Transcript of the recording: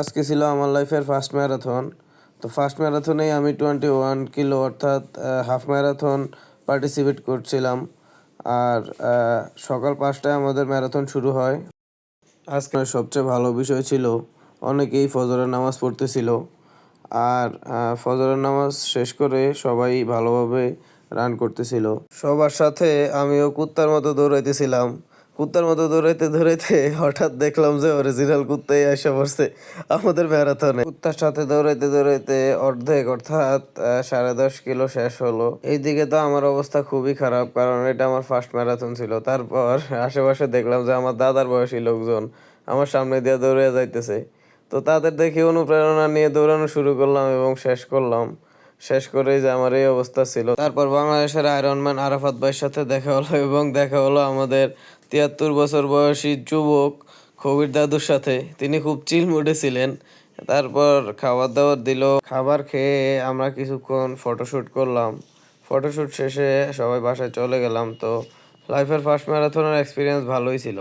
আজকে ছিল আমার লাইফের ফার্স্ট ম্যারাথন। তো ফার্স্ট ম্যারাথনেই আমি টোয়েন্টি ওয়ান কিলো অর্থাৎ হাফ ম্যারাথন পার্টিসিপেট করছিলাম। আর সকাল পাঁচটায় আমাদের ম্যারাথন শুরু হয়। আজকে সবচেয়ে ভালো বিষয় ছিল, অনেকেই ফজরের নামাজ পড়তেছিল। আর ফজরের নামাজ শেষ করে সবাই ভালোভাবে রান করতেছিল। সবার সাথে আমিও কুত্তার মতো দৌড়াইতেছিলাম। কুত্তার মতো দৌড়াইতে দৌড়াইতে হঠাৎ দেখলাম যে অরিজিনাল কুত্তাই এসে পড়ছে। আমাদের ম্যারাথনে। কুত্তার সাথে দৌড়াইতে দৌড়াইতে অর্ধেক অর্থাৎ সাড়ে দশ কিলো শেষ হলো। এইদিকে তো আমার অবস্থা খুবই খারাপ, কারণ এটা আমার ফার্স্ট ম্যারাথন ছিল। তারপর আশেপাশে দেখলাম যে আমার দাদার বয়সী লোকজন আমার সামনে দিয়ে দৌড়ে যাইতেছে। তো তাদের দেখে অনুপ্রেরণা নিয়ে দৌড়ানো শুরু করলাম এবং শেষ করলাম। শেষ করেই যে আমার এই অবস্থা ছিল। তারপর বাংলাদেশের আয়রনম্যান আরাফাত ভাইয়ের সাথে দেখা হলো এবং দেখা হলো আমাদের তিয়াত্তর বছর বয়সী যুবক কবির দাদুর সাথে। তিনি খুব চিল মুডে ছিলেন। তারপর খাবার দাবার দিল। খাবার খেয়ে আমরা কিছুক্ষণ ফটোশুট করলাম। ফটোশুট শেষে সবাই বাসায় চলে গেলাম। তো লাইফের ফার্স্ট ম্যারাথনের এক্সপিরিয়েন্স ভালোই ছিল।